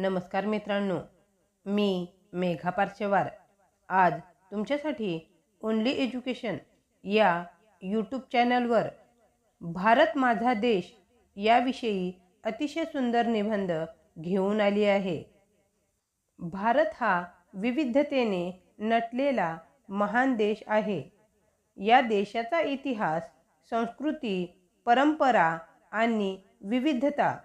नमस्कार मित्रांनो मी मेघा पार्शेवार आज तुमच्यासाठी ओनली एज्युकेशन या यूट्यूब चॅनलवर भारत माझा देश याविषयी अतिशय सुंदर निबंध घेऊन आली आहे. भारत हा विविधतेने नटलेला महान देश आहे. या देशाचा इतिहास संस्कृती परंपरा आणि विविधता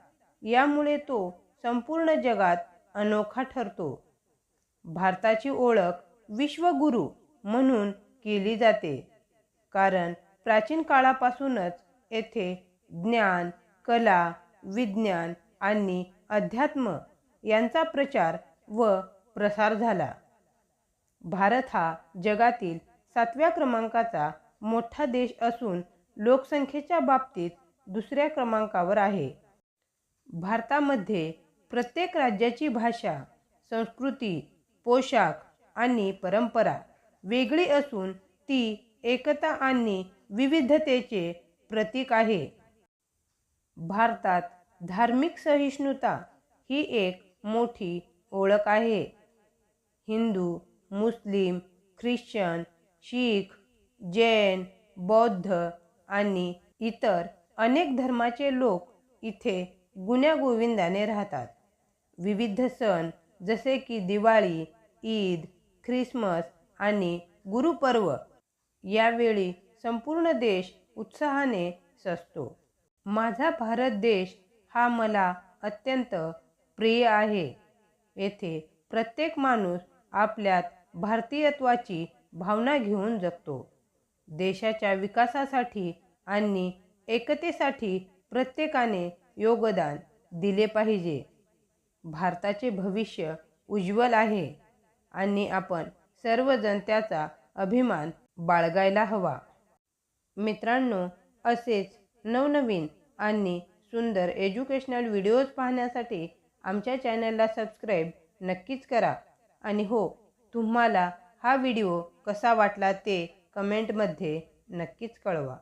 यामुळे तो संपूर्ण जगात अनोखा ठरतो. भारताची ओळख विश्वगुरू म्हणून केली जाते. कारण प्राचीन काळापासूनच येथे ज्ञान कला विज्ञान आणि अध्यात्म यांचा प्रचार व प्रसार झाला. भारत हा जगातील सातव्या क्रमांकाचा मोठा देश असून लोकसंख्येच्या बाबतीत दुसऱ्या क्रमांकावर आहे. भारतामध्ये प्रत्येक राज्याची भाषा संस्कृती पोशाख आणि परंपरा वेगळी असून ती एकता आणि विविधतेचे प्रतीक आहे. भारतात धार्मिक सहिष्णुता ही एक मोठी ओळख आहे. हिंदू मुस्लिम ख्रिश्चन शीख जैन बौद्ध आणि इतर अनेक धर्माचे लोक इथे गुण्यागोविंदाने राहतात. विविध सण जसे की दिवाळी ईद ख्रिसमस आणि गुरुपर्व. यावेळी संपूर्ण देश उत्साहाने सजतो. माझा भारत देश हा मला अत्यंत प्रिय आहे. येथे प्रत्येक माणूस आपल्यात भारतीयत्वाची भावना घेऊन जगतो. देशाच्या विकासासाठी आणि एकतेसाठी प्रत्येकाने योगदान दिले पाहिजे. भारताचे भविष्य उज्ज्वल आहे आणि आपण सर्वजण त्याचा अभिमान बाळगायला हवा. मित्रांनो असेच नवनवीन आणि सुंदर एज्युकेशनल व्हिडिओज पाहण्यासाठी आमच्या चॅनलला सबस्क्राईब नक्कीच करा. आणि हो तुम्हाला हा व्हिडिओ कसा वाटला ते कमेंटमध्ये नक्कीच कळवा.